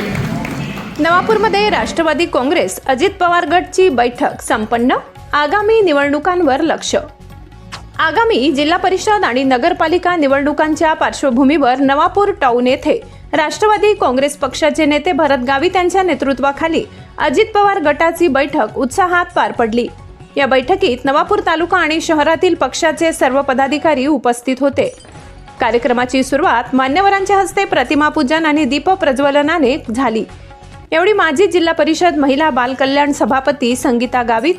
पुढे नवापूरमध्ये राष्ट्रवादी काँग्रेस अजित पवार गटची बैठक संपन्न. आगामी निवडणुकांवर लक्ष. आगामी जिल्हा परिषद आणि नगरपालिका निवडणुकांच्या पार्श्वभूमीवर नवापूर टाउन येथे राष्ट्रवादी काँग्रेस पक्षाचे नेते भरत गावित यांच्या नेतृत्वाखाली अजित पवार गटाची बैठक उत्साहात पार पडली. या बैठकीत नवापूर तालुका आणि शहरातील पक्षाचे सर्व पदाधिकारी उपस्थित होते. कार्यक्रमाची सुरुवात मान्यवरांच्या हस्ते प्रतिमा पूजन आणि दीप प्रज्वलनाने झाली. एवढी माजी जिल्हा परिषद महिला बाल कल्याण सभापती संगीता गावित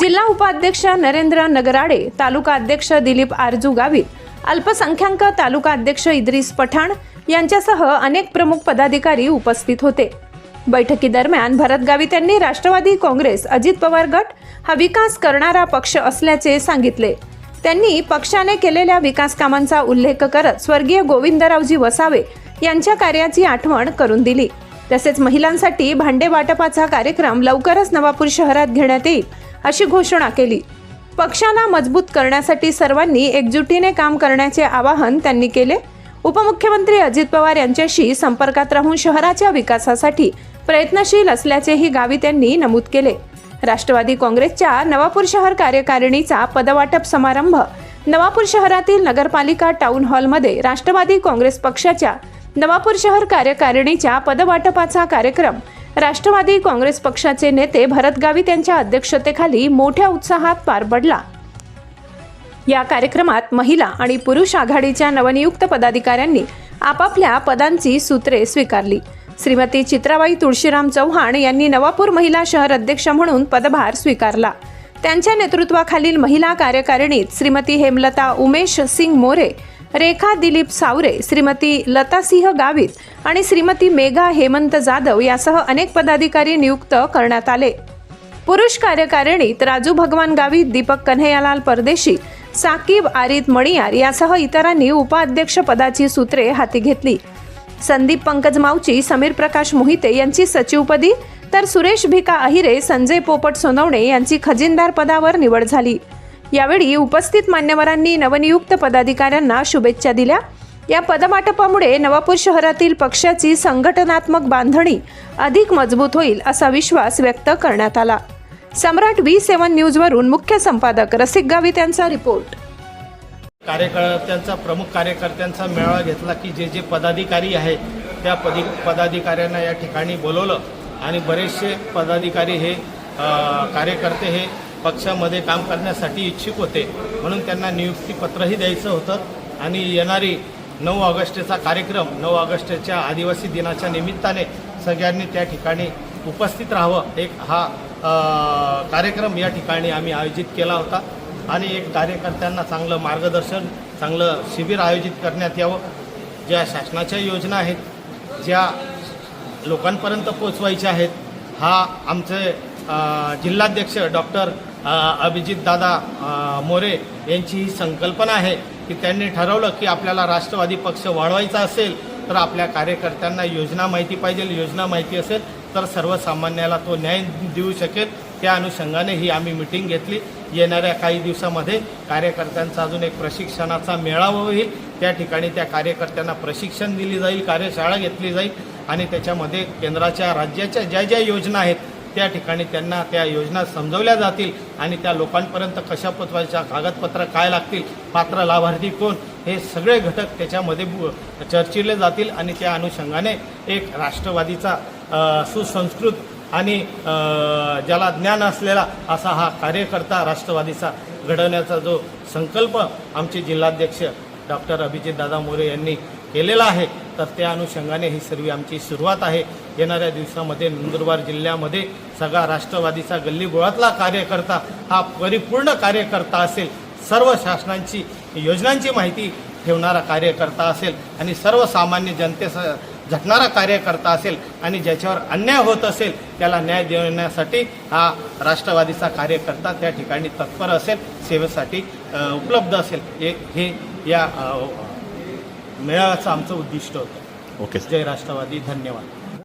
जिल्हा उपाध्यक्ष नरेंद्र नगराडे तालुका अध्यक्ष दिलीप आरजू गावित अल्पसंख्याक तालुका अध्यक्ष इद्रिस पठाण यांच्यासह अनेक प्रमुख पदाधिकारी उपस्थित होते. बैठकीदरम्यान भरत गावित यांनी राष्ट्रवादी काँग्रेस अजित पवार गट हा विकास करणारा पक्ष असल्याचे सांगितले. त्यांनी पक्षाने केलेल्या विकास कामांचा उल्लेख करत स्वर्गीय गोविंदरावजी वसावे यांच्या कार्याची आठवण करून दिली. तसेच महिलांसाठी भांडे वाटपाचा कार्यक्रम लवकरच नवापूर शहरात घेण्यात येईल अशी घोषणा केली. पक्षाला मजबूत करण्यासाठी सर्वांनी एकजुटीने काम करण्याचे आवाहन त्यांनी केले. उपमुख्यमंत्री अजित पवार यांच्याशी संपर्कात राहून शहराच्या विकासासाठी प्रयत्नशील असल्याचेही गावी त्यांनी नमूद केले. राष्ट्रवादी काँग्रेसच्या नवापूर शहर कार्यकारिणीचा पदवाटप समारंभ. नवापूर शहरातील नगरपालिका टाऊन हॉलमध्ये राष्ट्रवादी काँग्रेस पक्षाच्या नवापूर शहर कार्यकारिणीच्या पदवाटपाचा कार्यक्रम. राष्ट्रवादी काँग्रेस पक्षाचे नेते भरत गावित यांच्या अध्यक्षतेखाली मोठ्या उत्साहात पार पडला. या कार्यक्रमात महिला आणि पुरुष आघाडीच्या नवनियुक्त पदाधिकाऱ्यांनी आपापल्या पदांची सूत्रे स्वीकारली. श्रीमती चित्राबाई तुळशीराम चव्हाण यांनी नवापूर महिला शहर अध्यक्ष म्हणून पदभार स्वीकारला. त्यांच्या नेतृत्वाखालील महिला कार्यकारिणीत श्रीमती हेमलता उमेश सिंग मोरे रेखा दिलीप सावरे श्रीमती लतासिंह गावित आणि श्रीमती मेघा हेमंत जाधव यासह अनेक पदाधिकारी नियुक्त करण्यात आले. पुरुष कार्यकारिणीत राजू भगवान गावित दीपक कन्हैयालाल परदेशी साकीब आरित मणियार यासह इतरांनी उपाध्यक्ष पदाची सूत्रे हाती घेतली. संदीप पंकज मावची समीर प्रकाश मोहिते यांची सचिवपदी तर सुरेश भिका अहिरे संजय पोपट सोनवणे यांची खजिनदार पदावर निवड झाली. यावेळी उपस्थित मान्यवरांनी नवनियुक्त पदाधिकाऱ्यांना शुभेच्छा दिल्या. या पदवाटपामुळे नवापूर शहरातील पक्षाची संघटनात्मक बांधणी अधिक मजबूत होईल असा विश्वास व्यक्त करण्यात आला. सम्राट व्ही सेवन न्यूजवरून मुख्य संपादक रसिक गावित यांचा रिपोर्ट. कार्यकर्त्यांचा प्रमुख कार्यकर्त्यांचा मेळावा घेतला की जे जे पदाधिकारी आहेत त्या पदी पदाधिकाऱ्यांना या ठिकाणी बोलवलं आणि बरेचसे पदाधिकारी हे कार्यकर्ते हे पक्षामध्ये काम करण्यासाठी इच्छुक होते. म्हणून त्यांना नियुक्तीपत्रही द्यायचं होतं आणि येणारी नऊ ऑगस्टचा कार्यक्रम नऊ ऑगस्टच्या आदिवासी दिनाच्या निमित्ताने सगळ्यांनी त्या ठिकाणी उपस्थित राहावं. एक हा कार्यक्रम या ठिकाणी आम्ही आयोजित केला होता. आणि एक कार्यकर्त्यांना चांगलं मार्गदर्शन चांगलं शिबिर आयोजित करण्यात यावं. ज्या शासनाच्या योजना आहेत ज्या लोकांपर्यंत पोचवायच्या आहेत हा आमचे जिल्हाध्यक्ष डॉक्टर अभिजित दादा मोरे यांची ही संकल्पना आहे की त्यांनी ठरवलं की आपल्याला राष्ट्रवादी पक्ष वाढवायचा असेल तर आपल्या कार्यकर्त्यांना योजना माहिती पाहिजे. योजना माहिती असेल तर सर्वसामान्याला तो न्याय देऊ शकेल. त्या अनुषंगाने ही आम्ही मिटिंग घेतली. येणाऱ्या काही दिवसामध्ये कार्यकर्त्यांचा अजून एक प्रशिक्षणाचा मेळावा होईल. त्या ठिकाणी त्या कार्यकर्त्यांना प्रशिक्षण दिली जाईल कार्यशाळा घेतली जाईल आणि त्याच्यामध्ये केंद्राच्या राज्याच्या ज्या ज्या योजना आहेत त्या ठिकाणी त्यांना त्या योजना समजवल्या जातील आणि त्या लोकांपर्यंत कशा पोचवायच्या कागदपत्र काय लागतील पात्र लाभार्थी कोण हे सगळे घटक त्याच्यामध्ये चर्चिले जातील आणि त्या अनुषंगाने एक राष्ट्रवादीचा सुसंस्कृत आणि ज्याला ज्ञान असलेला असा हा कार्यकर्ता राष्ट्रवादीचा घडवण्याचा जो संकल्प आमचे जिल्हाध्यक्ष डॉक्टर अभिजित दादा मोरे यांनी केलेला आहे तर त्या अनुषंगाने ही सर्व आमची सुरुवात आहे. येणाऱ्या दिवसामध्ये नंदुरबार जिल्ह्यामध्ये सगळा राष्ट्रवादीचा गल्लीगोळातला कार्यकर्ता हा परिपूर्ण कार्यकर्ता असेल सर्व शासनांची योजनांची माहिती ठेवणारा कार्यकर्ता असेल आणि सर्वसामान्य जनतेस झटणारा कार्यकर्ता असेल आणि ज्याच्यावर अन्याय होत असेल त्याला न्याय देण्यासाठी हा राष्ट्रवादीचा कार्यकर्ता त्या ठिकाणी तत्पर असेल सेवेसाठी उपलब्ध असेल. हे हे या मेळाव्याचं आमचं उद्दिष्ट होतं. ओके. जय राष्ट्रवादी. धन्यवाद.